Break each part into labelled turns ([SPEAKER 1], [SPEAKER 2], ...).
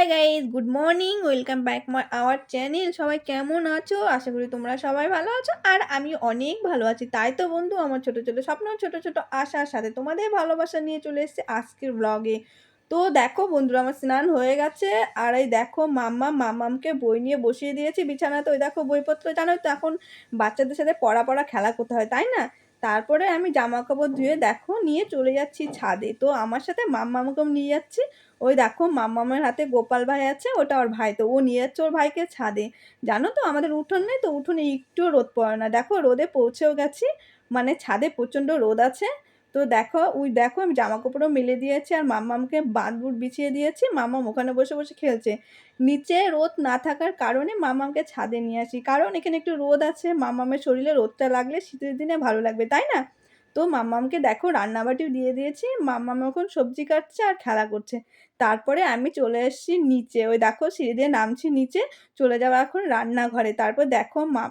[SPEAKER 1] Hi guys good morning, welcome back my our channel. সবাই কেমন আছো? আশা করি তোমরা সবাই ভালো আছো, আর আমি অনেক ভালো আছি। তাই তো বন্ধু, আমার ছোট ছোট স্বপ্ন, ছোট ছোট আশার সাথে তোমাদের ভালোবাসা নিয়ে চলে এসেছে আজকের ব্লগে তো দেখো বন্ধুরা, আমার স্নান হয়ে গেছে, আর এই দেখো মাম্মা মাম্মামকে বই নিয়ে বসিয়ে দিয়েছি। বিছানাতে ওই দেখো বইপত্র জানো তো, এখন বাচ্চাদের সাথে পড়া পড়া খেলা করতে হয়, তাই না? তারপরে আমি জামা কাপড় ধুয়ে দেখো নিয়ে চলে যাচ্ছি ছাদে। তো আমার সাথে মাম্মামাকেও নিয়ে যাচ্ছি। ওই দেখো মাম্মামের হাতে গোপাল ভাই আছে, ওটা ওর ভাই। তো ও নিয়ে যাচ্ছে ওর ভাইকে ছাদে। জানো তো আমাদের উঠোন নেই তো উঠোনে একটুও রোদ পড়ে না। দেখো রোদে পৌঁছেও গেছি। মানে ছাদে প্রচণ্ড রোদ আছে। তো দেখো ওই দেখো, আমি জামা কাপড়ও মেলে দিয়েছি আর মাম্মামকে বাঁধবুট বিছিয়ে দিয়েছি। মাম্মাম ওখানে বসে বসে খেলছে। নিচে রোদ না থাকার কারণে মামামকে ছাদে নিয়ে আসি। কারণ এখানে একটু রোদ আছে মামামের শরীরে রোদটা লাগলে শীতের দিনে ভালো লাগবে, তাই না? তো মাম্মামকে দেখো, রান্নাবাটিও দিয়ে দিয়েছি। মাম্মাম এখন সবজি কাটছে আর খেলা করছে। তারপরে আমি চলে এসেছি নিচে। ওই দেখো, সিঁড়ি দিয়ে নামছি নিচে। চলে যাওয়া এখন রান্নাঘরে। তারপর দেখো মা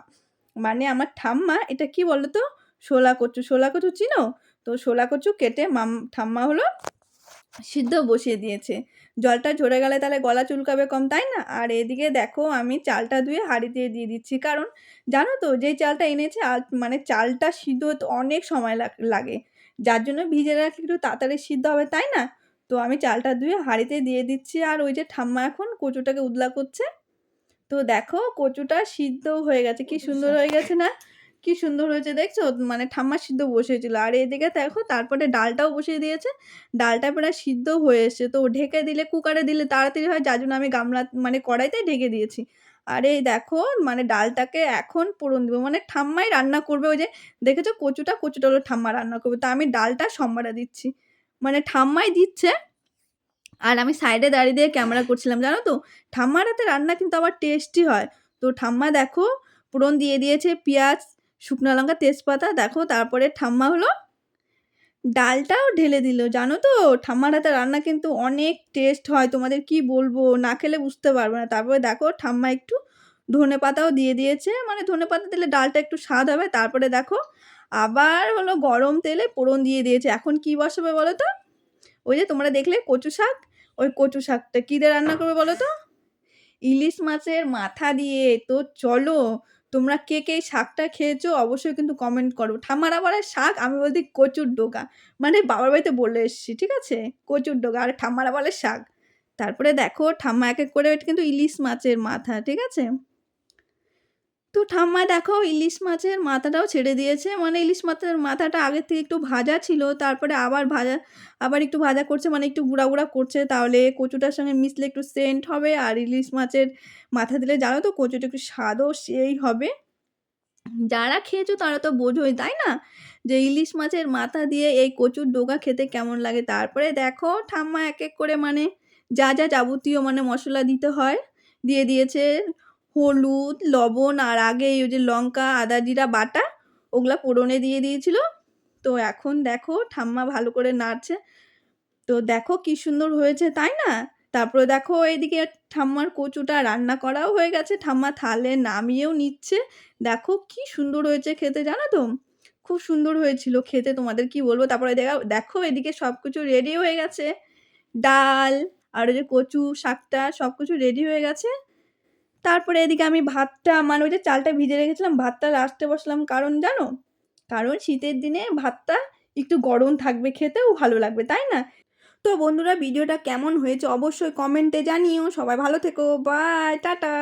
[SPEAKER 1] মানে আমার ঠাম্মা, এটা কি বলো তো শোলা কচু শোলা কচু চিনো? তো শোলা কচু কেটে মাম ঠাম্মা হলো সিদ্ধ বসিয়ে দিয়েছে। জলটা ঝরে গেলে তাহলে গলা চুলকাবে কম তাই না? আর এদিকে দেখো আমি চালটা ধুয়ে হাঁড়িতে দিয়ে দিচ্ছি। কারণ জানো তো যেই চালটা এনেছে আর মানে চালটা সিদ্ধ হতে অনেক সময় লাগে যার জন্য ভিজে রাখলে একটু তাড়াতাড়ি সিদ্ধ হবে তাই না? তো আমি চালটা ধুয়ে হাঁড়িতে দিয়ে দিচ্ছি। আর ওই যে ঠাম্মা এখন কচুটাকে উদলা করছে। তো দেখো কচুটা সিদ্ধ হয়ে গেছে। কি সুন্দর হয়ে গেছে না? কি সুন্দর হয়েছে দেখছ? মানে ঠাম্মা সিদ্ধ বসেছিল আর এদিকে দেখো, তারপরে ডালটাও বসিয়ে দিয়েছে। ডালটা প্রায় সিদ্ধ হয়ে এসছে। তো ঢেকে দিলে, কুকারে দিলে তাড়াতাড়ি হয়, যার জন্য আমি গামলা মানে কড়াইতে ঢেকে দিয়েছি। আর এই দেখো মানে ডালটাকে এখন পোড়ন দেবো। মানে ঠাম্মাই রান্না করবে, ওই যে দেখেছ, কচুটা কচুটা হলো ঠাম্মা রান্না করবে। তো আমি ডালটা সম্বারা দিচ্ছি। মানে ঠাম্মাই দিচ্ছে, আর আমি সাইডে দাঁড়িয়ে দিয়ে ক্যামেরা করছিলাম, জানো তো? ঠাম্মার হাতে রান্না কিন্তু আবার টেস্টি হয়। তো ঠাম্মা দেখো পুরন দিয়ে দিয়েছে, পেঁয়াজ শুকনো লঙ্কা তেজপাতা, দেখো তারপরে ঠাম্মা হলো ডালটাও ঢেলে দিল, জানো তো? ঠাম্মার হাতে রান্না কিন্তু অনেক টেস্ট হয়, তোমাদের কি বলব? না খেলে বুঝতে পারবে না। তারপরে দেখো ঠাম্মা একটু ধনে পাতাও দিয়ে দিয়েছে মানে ধনে পাতা দিলে ডালটা একটু স্বাদ হবে। তারপরে দেখো আবার হলো গরম তেলে পোড়ন দিয়ে দিয়েছে। এখন কি বসাবে বলো তো? ওই যে তোমরা দেখলে কচু শাক? ওই কচু শাকটা কী দিয়ে রান্না করবে বলো তো? ইলিশ মাছের মাথা দিয়ে। তো চলো তোমরা কে কে শাকটা খেয়েছো অবশ্যই কিন্তু কমেন্ট করো। ঠাম্মার আবার শাক আমি বলছি কচুর ডোকা মানে বাবার বাড়িতে বলে এসছি, ঠিক আছে? কচুর ডোকা আর ঠাম্মারা বলে শাক। তারপরে দেখো ঠাম্মা এক এক করে কিন্তু ইলিশ মাছের মাথা, ঠিক আছে? তো ঠাম্মা দেখো ইলিশ মাছের মাথাটাও ছেড়ে দিয়েছে। মানে ইলিশ মাছের মাথাটা আগের থেকে একটু ভাজা ছিল, তারপরে আবার ভাজা, আবার একটু ভাজা করছে মানে একটু গুঁড়া গুঁড়া করছে। তাহলে কচুটার সঙ্গে মিশলে একটু সেন্ট হবে আর ইলিশ মাছের মাথা দিলে জানো তো কচুটা একটু স্বাদও সেই হবে। যারা খেয়েছো তারা তো বোঝোই, তাই না? যে ইলিশ মাছের মাথা দিয়ে এই কচুর ডোকা খেতে কেমন লাগে। তারপরে দেখো ঠাম্মা এক এক করে মানে যা যা যাবতীয় মানে মশলা দিতে হয়, দিয়ে দিয়েছে হলুদ, লবণ আর আগে ওই যে লঙ্কা, আদা, জিরা, বাটা ওগুলা পোড়নে দিয়ে দিয়েছিল। তো এখন দেখো ঠাম্মা ভালো করে নাড়ছে। তো দেখো কি সুন্দর হয়েছে, তাই না? তারপরে দেখো এইদিকে ঠাম্মার কচুটা রান্না করাও হয়ে গেছে। ঠাম্মা থালে নামিয়েও নিচ্ছে। দেখো কি সুন্দর হয়েছে খেতে, জানো তো? খুব সুন্দর হয়েছিল খেতে, তোমাদের কি বলব? তারপরে দেখা এদিকে সব কিছু রেডি হয়ে গেছে। ডাল আর ওই যে কচু, শাকটা সব কিছু রেডি হয়ে গেছে। তারপরে এদিকে আমি ভাতটা মানে ওই যে চালটা ভিজে রেখেছিলাম, ভাতটা লাস্টে বসলাম। কারণ জানো? কারণ শীতের দিনে ভাতটা একটু গরম থাকবে খেতেও ভালো লাগবে, তাই না? তো বন্ধুরা, ভিডিওটা কেমন হয়েছে অবশ্যই কমেন্টে জানিও। সবাই ভালো থেকো বাই টাটা।